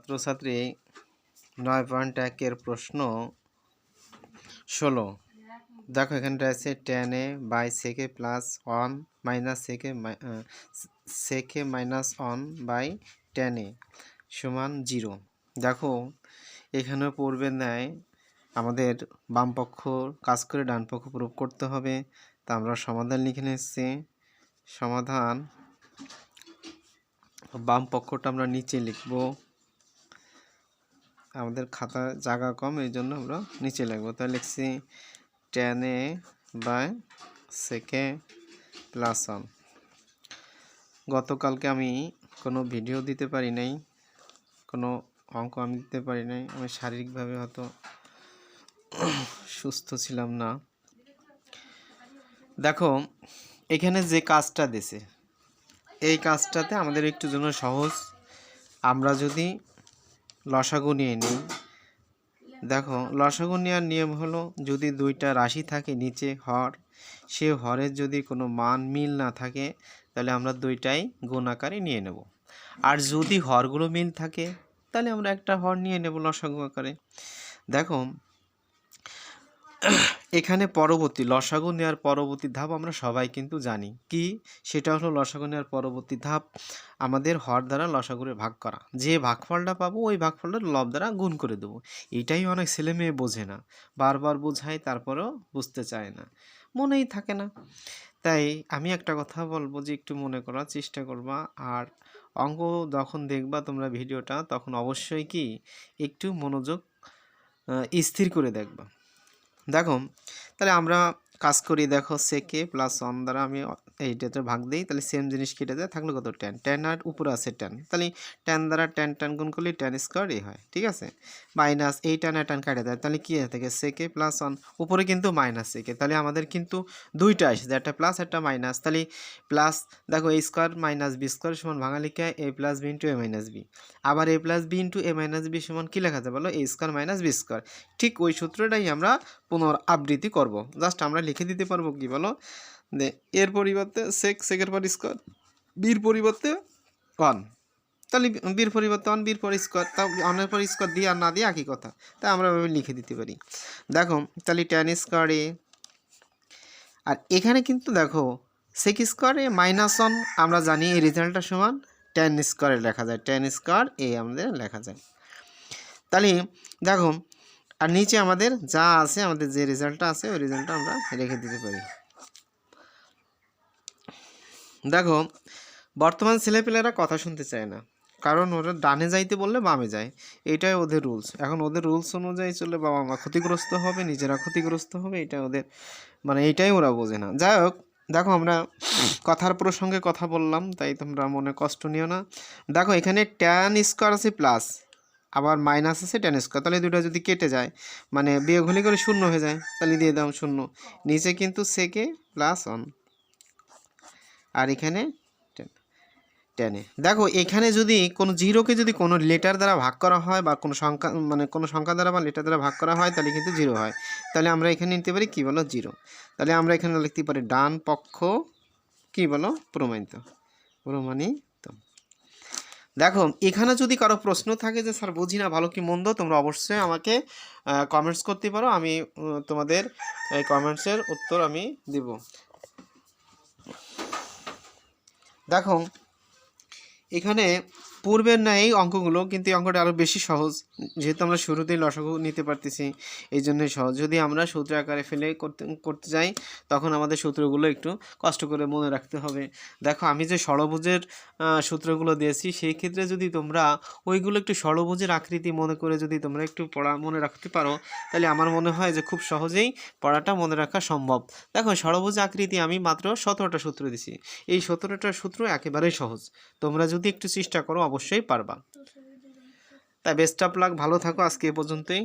ছাত্রছাত্রী, নয় পয়েন্ট একের প্রশ্ন, ষোলো। দেখো এখানটা আছে tan A by sec plus one minus sec sec minus one by tan A সমান জিরো দেখো, এখানে পূর্বে নেয় আমাদের বাম পক্ষ কাজ করে ডান পক্ষ প্রুভ করতে হবে। তা আমরা সমাধান লিখে নিচ্ছি। সমাধান বাম পক্ষটা আমরা নিচে লিখব। আমাদের খাতা জায়গা কম, এই জন্য আমরা নিচে লিখব। তাহলে লিখছি tan A by sec plus one গতকালকে আমি কোনো ভিডিও দিতে পারি নাই, কোনো অঙ্ক আমি দিতে পারি নাই। আমি শারীরিকভাবে হয়তো সুস্থ ছিলাম না। দেখো, এখানে যে কাজটা দিছে, এই কাজটাতে আমাদের একটু জন্য সহজ। আমরা যদি লসাগু নিয়ে নিই। দেখো, লসাগু নেওয়ার নিয়ম হলো, যদি দুইটা রাশি থাকে নিচে হর, সে হরের যদি কোনো মান মিল না থাকে, তাহলে আমরা দুইটাই গুণ আকারে নিয়ে নেব। আর যদি হরগুলো মিল থাকে, তাহলে আমরা একটা হর নিয়ে নেব লসাগু আকারে। দেখো এখানে পরবর্তী, লসাগু নেওয়ার পরবর্তী ধাপ আমরা সবাই কিন্তু জানি। কি? সেটা হলো লসাগু নেওয়ার পরবর্তী ধাপ আমাদের হর দ্বারা লসাগুরে ভাগ করা। যে ভাগফলটা পাবো, ওই ভাগফলটা লব দ্বারা গুণ করে দেবো। এটাই অনেক ছেলে মেয়ে বোঝে না। বারবার বোঝাই তারপরেও বুঝতে চায় না। মনেই থাকে না। তাই আমি একটা কথা বলব যে, একটু মনে করার চেষ্টা করবা। আর অঙ্ক যখন দেখবা তোমরা ভিডিওটা, তখন অবশ্যই কি? একটু মনোযোগ স্থির করে দেখবা। দেখো তাহলে আমরা কাজ করি, দেখো, সেকে প্লাস ওয়ান দ্বারা আমি এইটাতে ভাগ দিই, তাহলে সেম জিনিস কেটে যায়, থাকল কত? টেন টেন আর উপরে আছে টেন তাহলে টেন দ্বারা টেন টেন গুণ করলে টেন স্কোয়ার এই হয়, ঠিক আছে? মাইনাস এই টেন আর টেন কাটে দেয়, তাহলে কী হয়ে থাকে? সেকে প্লাস ওয়ান উপরে কিন্তু মাইনাস সেকে, তাহলে আমাদের কিন্তু দুইটা আসছে একটা প্লাস একটা মাইনাস তাহলে প্লাস দেখো A square minus B square সমান ভাঙা লিখে A plus B into A minus B আবার A plus B into A minus B সমান কী লেখা যায় বলো? A square minus B square ঠিক ওই সূত্রটাই আমরা পুনর আবৃত্তি করব। জাস্ট আমরা লিখে দিতে পারব কি বলো? এর পরিবর্তে সেক সেকের পর স্কোয়ার বির পরিবর্তে ওয়ান তাহলে বির পরিবর্তে ওয়ান বির পর স্কোয়ার তা অনের পর স্কোয়ার দিয়ে আর না দিয়ে একই কথা। তাই আমরা লিখে দিতে পারি। দেখো, তাহলে টেন স্কোয়ারে আর এখানে কিন্তু দেখো সেক স্কোয়ারে মাইনাস ওয়ান আমরা জানি এই রেজাল্টটা সমান টেন স্কোয়ারে লেখা যায়। টেন স্কোয়ার এ আমাদের লেখা যায়। তাহলে দেখো আর নিচে আমাদের যা আছে, আমাদের যে রেজাল্টটা আছে, ওই রেজাল্টটা আমরা রেখে দিতে পারি। দেখো, বর্তমান ছেলেপেলেরা কথা শুনতে চায় না। কারণ ওরা ডানে যাইতে বললে বামে যায়। এটাই ওদের রুলস এখন ওদের রুলস অনুযায়ী চললে বাবা মা ক্ষতিগ্রস্ত হবে, নিজেরা ক্ষতিগ্রস্ত হবে, এটা ওদের মানে এইটাই ওরা বোঝে না। যাই হোক, দেখো আমরা কথার প্রসঙ্গে কথা বললাম, তাই তোমরা মনে কষ্ট নিও না। দেখো, এখানে ট্যান স্কোয়ার আছে প্লাস আবার মাইনাস আছে টেন স্কোয়ার তাহলে দুটো যদি কেটে যায় মানে বিয়োগ হলে করে শূন্য হয়ে যায়? তাহলে দিয়ে দাও শূন্য। নিচে কিন্তু সেকে প্লাস ওয়ান আর এখানে টেনে দেখো, এখানে যদি কোনো জিরোকে যদি কোনো লেটার দ্বারা ভাগ করা হয় বা কোনো সংখ্যা মানে কোনো সংখ্যা দ্বারা বা লেটার দ্বারা ভাগ করা হয়, তাহলে কিন্তু জিরো হয়। তাহলে আমরা এখানে নিতে পারি কী বলো? জিরো তাহলে আমরা এখানে লিখতে পারি ডান পক্ষ, কী বলো? প্রমাণিত। প্রমাণিত। দেখো, এখানে যদি কারও প্রশ্ন থাকে যে, স্যার, বুঝি না ভালো কি মন্দ? তোমরা অবশ্যই আমাকে কমেন্টস করতে পারো। আমি তোমাদের এই কমেন্টসের উত্তর আমি দিব। দেখো, এখানে পূর্বের না এই অঙ্কগুলো, কিন্তু এই অঙ্কটা আরও বেশি সহজ। যেহেতু আমরা শুরুতেই লসাগু নিতে পারতেছি, এই জন্যই সহজ। যদি আমরা সূত্র আকারে ফেলে করতে করতে যাই, তখন আমাদের সূত্রগুলো একটু কষ্ট করে মনে রাখতে হবে। দেখো, আমি যে ষড়ভুজের সূত্রগুলো দিয়েছি, সেই ক্ষেত্রে যদি তোমরা ওইগুলো একটু ষড়ভুজের আকৃতি মনে করে যদি তোমরা একটু পড়া, মনে রাখতে পারো, তাহলে আমার মনে হয় যে খুব সহজেই পড়াটা মনে রাখা সম্ভব। দেখো, ষড়ভুজ আকৃতি আমি মাত্র সতেরোটা সূত্র দিছি। এই সতেরোটা সূত্র একেবারেই সহজ। তোমরা যদি একটু চেষ্টা করো অবশ্যই পারবা। তাই বেস্ট অফ লাক ভালো থাকো আজকে এ পর্যন্তই।